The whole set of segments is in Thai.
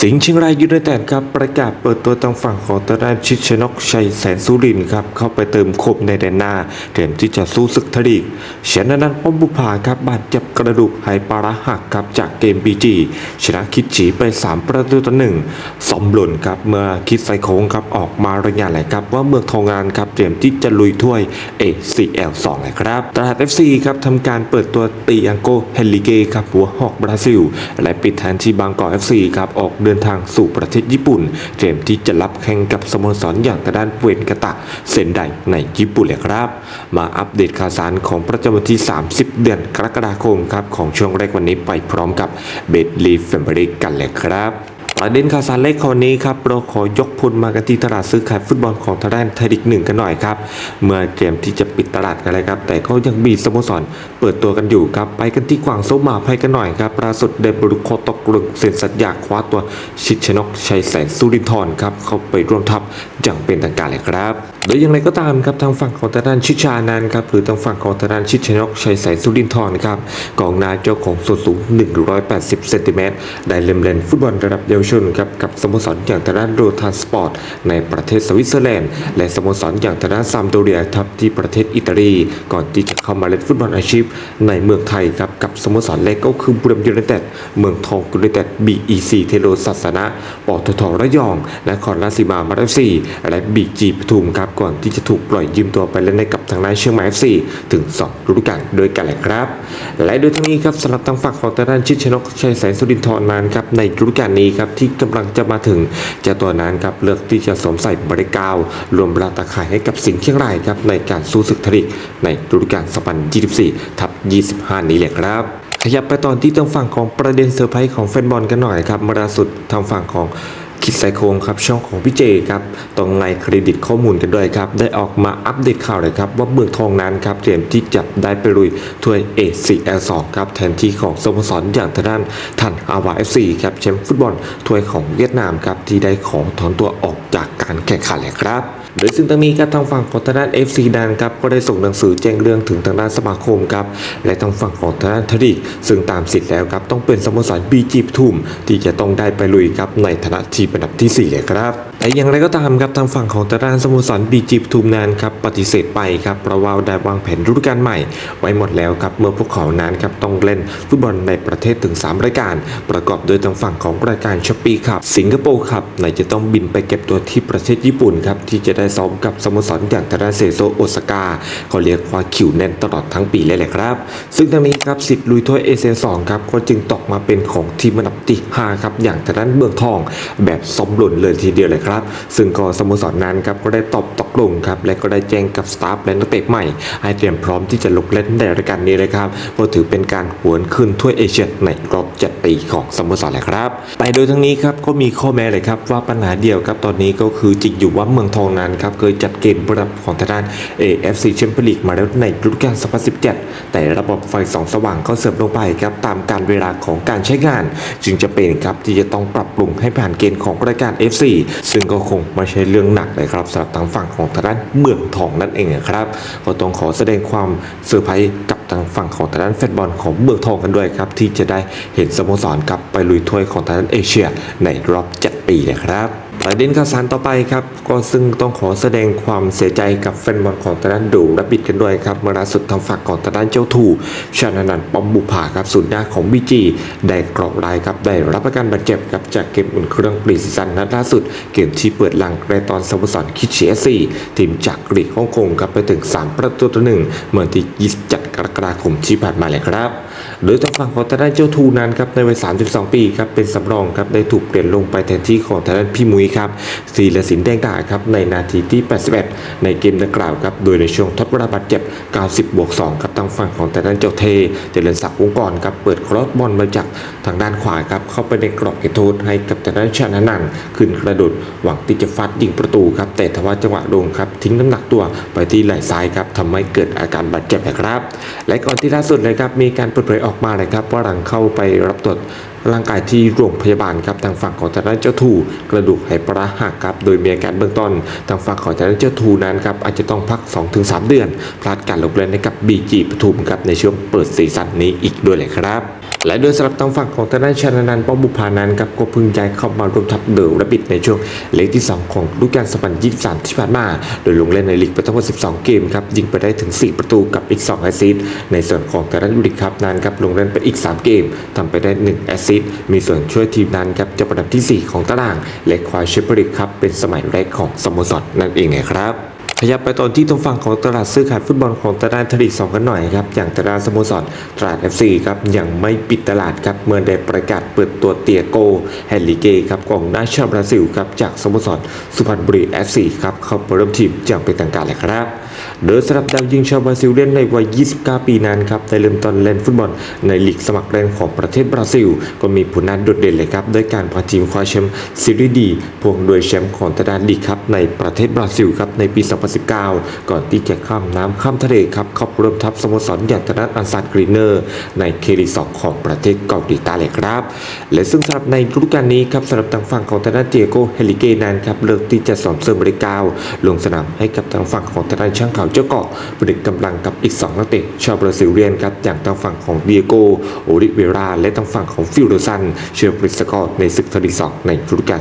สิงห์เชียงรายยูไนเต็ดครับประกาศเปิดตัวทางฝั่งของตะด้านชิดชนกชัยแสนสุรินครับเข้าไปเติมคมในแดนหน้าเตรียมที่จะสู้ศึกทลีกชนะนันป้อมบุภาครับบาดเจ็บกระดูกไหปลาร้าหักครับจากเกมบีจีชนะคิดจีไป 3 ประตูต่อหนึ่งสมหล่นครับเมื่อคิดไซโค้งครับออกมารายงานแหละครับว่าเมืองทองงานครับเตรียมที่จะลุยถ้วย ACL 2 เลยครับตลาด FC ครับทำการเปิดตัวตีอังโกเฮลิเกครับหัวหอกบราซิล และปิดแทนที่บางกอก FC ครับออกเดินทางสู่ประเทศญี่ปุ่น เตรียมที่จะรับแข่งกับสโมสรอย่างกระด้านเวนกะตะเซนไดในญี่ปุ่นเลยครับ มาอัปเดตข่าวสารของประจำวันที่ 30 เดือนกรกฎาคมครับของช่วงแรกวันนี้ไปพร้อมกับเบดลีเฟมเบริกกันเลยครับ เด็นข่าวสารเล็กคนนี้ครับเราขอยกพลมากันที่ตลาดซื้อขายฟุตบอลของทางด้านไทยลีกหนึ่งกันหน่อยครับ เมื่อเตรียมที่จะปิดตลาดกันเลยครับ แต่ก็ยังมีสโมสรเปิดตัวกันอยู่ครับ ไปกันที่กวางโซมาไพกันหน่อยครับล่าสุดเดบรุโคตกลงเซ็นสัญญาคว้าตัวชิดชนกชัยแสนสุรินทร์ครับเข้าไปร่วมทัพอย่างเป็นทางการเลยครับโดยอย่างไรก็ตามครับทางฝั่งของทางด้านชิดชานันครับหรือทางฝั่งของทางด้านชิดชนกชัยแสนสุรินทร์ครับกองหน้าเจ้าของส่วนสูง 180 เซนติเมตรได้เล่นเล่นฟุตบอลระดับเยาวชนครับกับสโมสรอย่างทางด้านโรทานสปอร์ตในประเทศสวิตเซอร์แลนด์และสโมสรอย่างทางด้านซามโดเรียครับที่ประเทศอิตาลี ก่อนที่จะเข้ามาเล่นฟุตบอลอาชีพในเมืองไทยครับกับสโมสรเล็กก็คือบุรีรัมย์ยูไนเต็ดเมืองทองยูไนเต็ด BEC เทโลศาสนะปตททระยองและคอนราชสีมามาเอฟซีและบีจีปทุมครับก่อนที่จะถูกปล่อยยืมตัวไปเล่นในกับทางด้านเชียงใหม่ FC ถึง2ฤดูกาลโดยกันแหละครับ และโดยทั้งนี้ครับสำหรับทางฝั่งของทางด้านชิดชนกชัยแสนสุรินทร์นั้นครับในฤดูกาลนี้ครับที่กำลังจะมาถึงเจ้าตัวนั้นครับเลือกที่จะสวมใส่บริกาว รวมราตาข่ายให้กับสิงห์เชียงรายครับในการสู้ศึกทริกในฤดูกาล2024ทับ25 นี้แหละครับขยับไปตอนที่ทางฝั่งของประเด็นเซอร์ไพรส์ของแฟนบอลกันหน่อยครับมาล่าสุดทางฝั่งของ คิดไซโคงครับช่องของพี่เจครับต้องในเครดิตข้อมูลกันด้วยครับ ได้ออกมาอัปเดตข่าวเลยครับ ว่าเมืองทองนั้นครับเตรียมที่จะได้ไปลุยถ้วย ACL 2 ครับแทนที่ของสโมสรอย่างทางด้านทันอาวาเอฟซีครับแชมป์ฟุตบอลถ้วยของเวียดนามครับที่ได้ขอถอนตัวออกจากการแข่งขันเลยครับ โดยซึ่งตรงนี้ครับทางฝั่งของทางด้าน FC ดันครับก็ได้ส่งหนังสือแจ้งเรื่องถึงทางด้านสมาคมครับและทางฝั่งของทางด้านทรีกซึ่งตามสิทธิ์แล้วครับต้องเป็นสโมสรบีจีปทุม ที่จะต้องได้ไปลุยครับในฐานะทีมอันดับที่ 4 เลยครับแต่อย่างไรก็ตามครับทางฝั่งของทางด้านสโมสรบีจีปทุมนั้นครับปฏิเสธไปครับเพราะว่าได้วางแผนฤดูกาลใหม่ ไว้หมดแล้วครับเมื่อพวกเขานั้นครับต้องเล่นฟุตบอลในประเทศถึง 3 รายการ ประกอบโดยทางฝั่งของรายการชอปปี้ครับสิงคโปร์ครับไหนจะต้องบินไปเก็บตัวที่ประเทศญี่ปุ่นครับที่จะได้ซ้อมกับสโมสรอย่างทางด้าเซโซโอซาก้าเขาเรียกว่าคิวแน่นตลอดทั้งปีเลยแหละครับ ซึ่งทางนี้ครับสิทธิ์ลุยถ้วยเอเชียสองครับก็จึงตกมาเป็นของทีมอันดับที่5ครับอย่างทางด้านเมืองทอง แบบสมหล่นเลยทีเดียวเลยครับ ซึ่งก็สโมสรนั้นครับก็ได้ตอบตกลงครับและก็ได้แจ้งกับสตาฟและนักเตะใหม่ ให้เตรียมพร้อมที่จะลงเล่นในรายการนี้เลยครับเพราะถือเป็นการหวนขึ้นถ้วยเอเชียในรอบ7ปีของสโมสรเลยครับแต่โดยทั้งนี้ครับก็มีข้อแม้เลยครับว่าปัญหาเดียวครับตอนนี้ก็คือจริงอยู่ว่าเมืองทองนั้นครับเคยจัดเกมระดับของทางด้าน AFC แชมเปี้ยนลีกมาแล้วในฤดูกาล 2017 แต่ระบบไฟสองสว่างก็เสื่อมลงไปครับตามการเวลาของการใช้งาน จึงจะเป็นครับที่จะต้องปรับปรุงให้ผ่านเกณฑ์ของรายการ FC ซึ่งก็คงไม่ใช่เรื่องหนักเลยครับสำหรับทางฝั่งของทางด้านเมืองทองนั่นเองนะครับก็ต้องขอแสดงความเซอร์ไพรส์กับทางฝั่งของทางด้านแฟนบอลของเมืองทองกันด้วยครับที่จะได้เห็นสโมสรกลับไปลุยถ้วยของทางด้านเอเชีย ในรอบ 7 ปีนะครับ ประเด็นข่าวสารต่อไปครับ ก็ซึ่งต้องขอแสดงความเสียใจกับแฟนบอลของทางด้านดูและบิดกันด้วยครับเมื่อล่าสุดทางฝั่งของทางด้านเจ้าถูชานานันท์ปอมบุภาครับศูนย์หน้าของบีจีได้กรอบลายครับได้รับประกันบาดเจ็บครับจากเกมอุ่นเครื่องปรีซีซั่นนัดล่าสุด เกมที่เปิดหลังในตอนสโมสรคิดเชียซีทีมจากกรีกฮ่องกงครับไปถึง 3 ประตูต่อหนึ่งเมื่อที่27กรกฎาคมที่ผ่านมาเลยครับ โดยทางฝั่งของทางด้านเจ้าทูนั้นครับในวัย 32 ปีครับเป็นสำรองครับได้ถูกเปลี่ยนลงไปแทนที่ของทางด้านพี่มุ้ยครับศิลสินแดงดาครับในนาทีที่ 81 ในเกมดังกล่าวครับโดยในช่วงทดเวลาบาดเจ็บ 90บวก2ครับทางฝั่งของทางด้านเจ้าเทเจริญศักดิ์วงกรครับเปิดครอสบอลมาจากทางด้านขวาครับเข้าไปในกรอบเขตโทษให้กับทางด้านชานานันขึ้นกระโดดหวังที่จะฟาดยิงประตูครับแต่ทว่าจังหวะโดนครับทิ้งน้ำหนักตัวไปที่ไหล่ซ้ายครับทำให้เกิดอาการบาดเจ็บนะครับ และก่อนที่ล่าสุดเลยครับมีการเปิดเผยออกมาเลยครับว่าหลังเข้าไปรับตรวจร่างกายที่โรงพยาบาลครับทางฝั่งของทางด้านเจ้าทูกระดูกไหปลาหักครับโดยมีอาการเบื้องต้นทางฝั่งของทางด้านเจ้าทูนั้นครับอาจจะต้องพัก 2-3 เดือนพลาดการลงเล่นให้กับบีจีปทุมครับในช่วงเปิดซีซั่นนี้อีกด้วยเลยครับ และโดยสำหรับทางฝั่งของทางด้านชนนันท์ป้อมบุพานันครับก็พิ่งย้ายเข้ามารวมทัพเดอะระบิดในช่วงเลกที่ 2 ของฤดูกาล2023 ที่ผ่านมา โดยลงเล่นในลีกไปทั้งหมด 12 เกมครับยิงไปได้ถึง 4 ประตูกับอีก 2 แอสซิสต์ในส่วนของทางด้านยูริครับนั้นครับลงเล่นไปอีก 3 เกมทำไปได้ 1 แอสซิสต์มีส่วนช่วยทีมนั้นครับจะประดับทีสี่4 ของตาราง และคว้าแชมเปี้ยนลีกครับเป็นสมัยแรกของสโมสรนั่นเองนะครับ ขยับไปตอนที่ตรงฝั่งของตลาดซื้อขายฟุตบอลของตลาดทลีกสองกันหน่อยครับอย่างตลาดสโมสรตลาด FC ครับยังไม่ปิดตลาดครับเมื่อได้ประกาศเปิดตัวเตียโกแฮนริเกครับกองหน้าชาวบราซิลครับจากสโมสรสุพรรณบุรี FC ครับเข้ามาร่มทีมอย่างเป็นทางการเลยครับ โดยสำหรับดาวยิงชาวบราซิลเล่นในวัย 29 ปีนั้นครับได้เริ่มต้นเล่นฟุตบอลในลีกสมัครเล่นของประเทศบราซิล ก็มีผลงานโดดเด่นเลยครับด้วยการพาทีมคว้าแชมป์ซีรีส์ดีพวงโดวยแชมป์ของตลาดลีกครับในประเทศบราซิลครับในปี 2019 ก่อนที่จะข้ามน้ำข้ามทะเลครับเข้าร่วมทัพสโมสรอย่างตลาดอันซานกรีเนอร์ ในเคลีสองของประเทศเกาหลีใต้เลยครับ และซึ่งสำหรับในฤดูกาลนี้ครับสำหรับทางฝั่งของทางด้านเตียโกเฮลิเกนั้นครับเลือกที่จะสอนเสริมบริการลงสนามให้กับทางฝั่งของทางด้านช่างเข่าวเจ้าเกาะผลึกกำลังกับอีก 2 นักเตะชาวบราซิลเรียนครับอย่างทางฝั่งของเดียโกโอริเวรา และทางฝั่งของฟิลโดซัน เชื่อปริสกอร์ในศึกทลีสองในฤดูกาล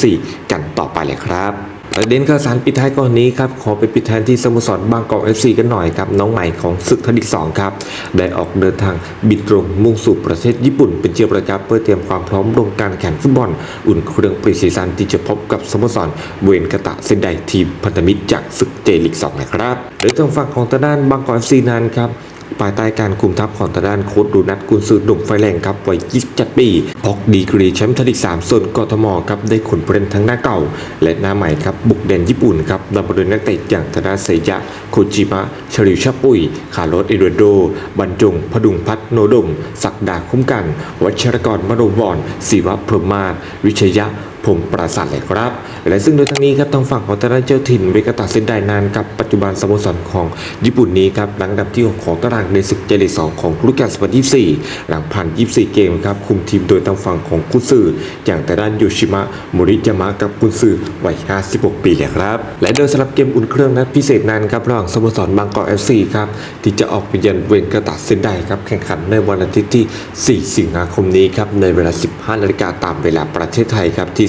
2024 กันต่อไปเลยครับ ประเด็นข่าวสารปิดท้ายก่อนนี้ครับขอไปปิดแทนที่สโมสรบางกอก FC กันหน่อยครับน้องใหม่ของศึกทลีก2ครับได้ออกเดินทางบินตรงมุ่งสู่ประเทศญี่ปุ่น เป็นเชียประจับเพื่อเตรียมความพร้อมลงการแข่งฟุตบอล อุ่นเครื่องปรีซีซันที่จะพบกับสโมสรเวนกะตะเซนไดทีมพันธมิตรจากศึกเจลีก2นะครับโดยทางฝั่งของทางด้านบางกอก FC นั้นครับ ภายใต้การคุมทัพของทางด้านโค้ชดูนัทกุนซือหนุ่มไฟแรงครับวัย27ปีพกดีกรีแชมป์ทลีก3ส่วนกทมครับได้ขนผู้เล่นทั้งหน้าเก่า และหน้าใหม่ครับบุกเด่นญี่ปุ่นครับนำมาโดยนักเตะอย่างธนาเซยะโคจิมะชริวชาปุยคาร์ลอสเอโดโด บรรจง พดุงพัฒน์โนดม ศักดาคุ้มกัน วัชรกรมโนวรศิวะพรหมาศวิชยะ ผมปราศาสตร์เลยครับ และซึ่งโดยทั้งนี้ครับทางฝั่งของตารางเจ้าถิ่นเวกาตาเซนไดนานกับปัจจุบันสโมสรของญี่ปุ่นนี้ครับหลังดับที่6ของตารางในศึกเจลีก2ของฤดูกาล2024 หลังผ่าน 24 เกมครับคุมทีมโดยทางฝั่งของกุนซืออย่างแต่ด้านโยชิมะมริยามะกับกุนซือวัย 56 ปีเลยครับและโดยสำหรับเกมอุ่นเครื่องนัดพิเศษนั้นครับระหว่างสโมสรบางกอก FC ครับที่จะออกไปเยือนเวกาตาเซนไดครับแข่งขันในวันอาทิตย์ที่ 4 สิงหาคมนี้ครับในเวลา 15 นาฬิกาตามเวลาประเทศไทยครับที่